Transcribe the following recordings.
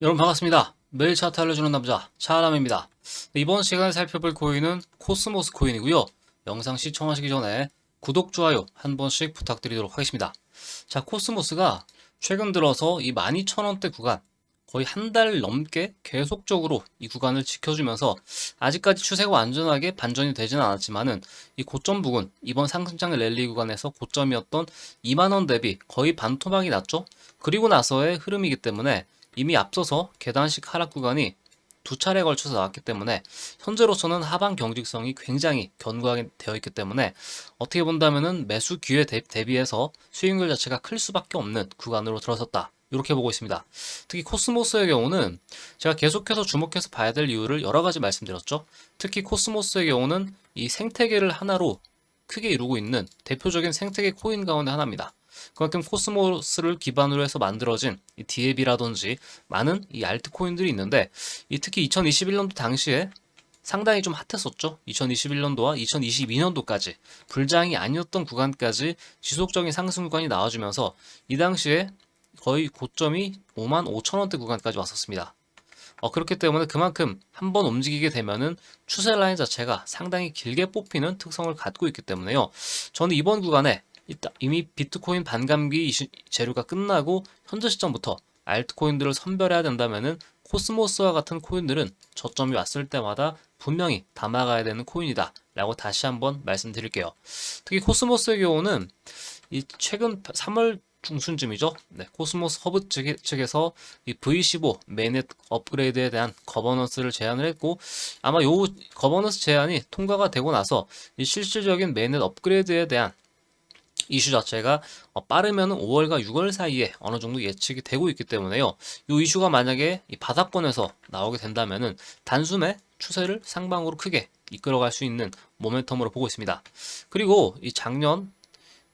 여러분 반갑습니다. 매일 차트 알려주는 남자 차람입니다. 이번 시간에 살펴볼 코인은 코스모스 코인이고요. 영상 시청하시기 전에 구독, 좋아요 한 번씩 부탁드리도록 하겠습니다. 자, 코스모스가 최근 들어서 이 12,000원대 구간 거의 한 달 넘게 계속적으로 이 구간을 지켜주면서 아직까지 추세가 완전하게 반전이 되지는 않았지만은 이 고점 부근 이번 상승장의 랠리 구간에서 고점이었던 2만원 대비 거의 반토막이 났죠. 그리고 나서의 흐름이기 때문에 이미 앞서서 계단식 하락 구간이 두 차례 걸쳐서 나왔기 때문에 현재로서는 하방 경직성이 굉장히 견고하게 되어 있기 때문에 어떻게 본다면은 매수 기회 대- 대비해서 수익률 자체가 클 수밖에 없는 구간으로 들어섰다. 이렇게 보고 있습니다. 특히 코스모스의 경우는 제가 계속해서 주목해서 봐야 될 이유를 여러 가지 말씀드렸죠. 특히 코스모스의 경우는 이 생태계를 하나로 크게 이루고 있는 대표적인 생태계 코인 가운데 하나입니다. 그만큼 코스모스를 기반으로 해서 만들어진 이 디앱이라든지 많은 이 알트코인들이 있는데 이 특히 2021년도 당시에 상당히 좀 핫했었죠. 2021년도와 2022년도까지 불장이 아니었던 구간까지 지속적인 상승 구간이 나와주면서 이 당시에 거의 고점이 5만 5천 원대 구간까지 왔었습니다. 어, 그렇기 때문에 그만큼 한번 움직이게 되면은 추세 라인 자체가 상당히 길게 뽑히는 특성을 갖고 있기 때문에요. 저는 이번 구간에 이미 비트코인 반감기 재료가 끝나고 현재 시점부터 알트코인들을 선별해야 된다면은 코스모스와 같은 코인들은 저점이 왔을 때마다 분명히 담아가야 되는 코인이다. 라고 다시 한번 말씀드릴게요. 특히 코스모스의 경우는 이 최근 3월 중순쯤이죠. 네, 코스모스 허브 측에, 측에서 이 V15 메인넷 업그레이드에 대한 거버넌스를 제안을 했고 아마 요 거버넌스 제안이 통과가 되고 나서 이 실질적인 메인넷 업그레이드에 대한 이슈 자체가 어, 빠르면 5월과 6월 사이에 어느 정도 예측이 되고 있기 때문에요. 이 이슈가 만약에 이 바닥권에서 나오게 된다면은 단숨에 추세를 상방으로 크게 이끌어갈 수 있는 모멘텀으로 보고 있습니다. 그리고 이 작년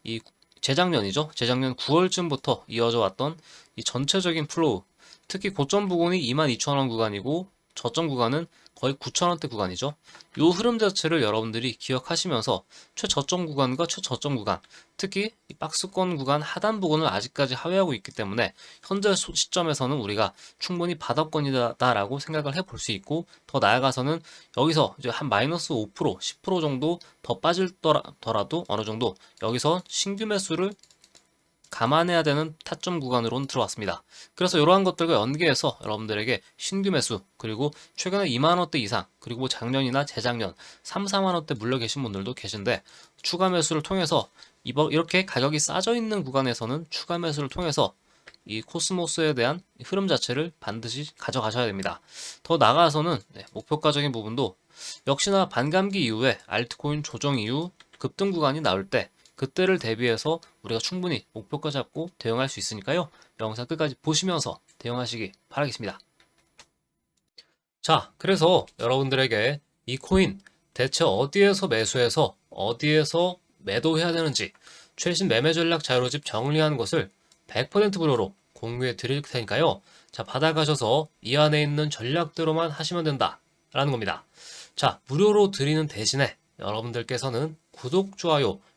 이 재작년이죠. 재작년 9월쯤부터 이어져 왔던 이 전체적인 플로우, 특히 고점 부근이 22,000원 구간이고 저점 구간은 거의 9,000원대 구간이죠. 이 흐름 자체를 여러분들이 기억하시면서 최저점 구간과 최저점 구간, 특히 이 박스권 구간 하단 부분을 아직까지 하회하고 있기 때문에 현재 소- 시점에서는 우리가 충분히 바닥권이다라고 생각을 해볼 수 있고 더 나아가서는 여기서 이제 한 마이너스 5% 10% 정도 더 빠질더라도 어느 정도 여기서 신규 매수를 감안해야 되는 타점 구간으로는 들어왔습니다. 그래서 이러한 것들과 연계해서 여러분들에게 신규 매수 그리고 최근에 2만 원대 이상 그리고 뭐 작년이나 재작년 3, 4만 원대 물려 계신 분들도 계신데 추가 매수를 통해서 이렇게 가격이 싸져 있는 구간에서는 추가 매수를 통해서 이 코스모스에 대한 흐름 자체를 반드시 가져가셔야 됩니다. 더 나아가서는 네, 목표가적인 부분도 역시나 반감기 이후에 알트코인 조정 이후 급등 구간이 나올 때 그때를 대비해서 우리가 충분히 목표가 잡고 대응할 수 있으니까요. 영상 끝까지 보시면서 대응하시기 바라겠습니다. 자, 그래서 여러분들에게 이 코인 대체 어디에서 매수해서 어디에서 매도해야 되는지 최신 매매 전략 자료집 정리한 것을 100% 무료로 공유해 드릴 테니까요. 자, 받아가셔서 이 안에 있는 전략대로만 하시면 된다. 라는 겁니다. 자, 무료로 드리는 대신에 여러분들께서는 구독, 좋아요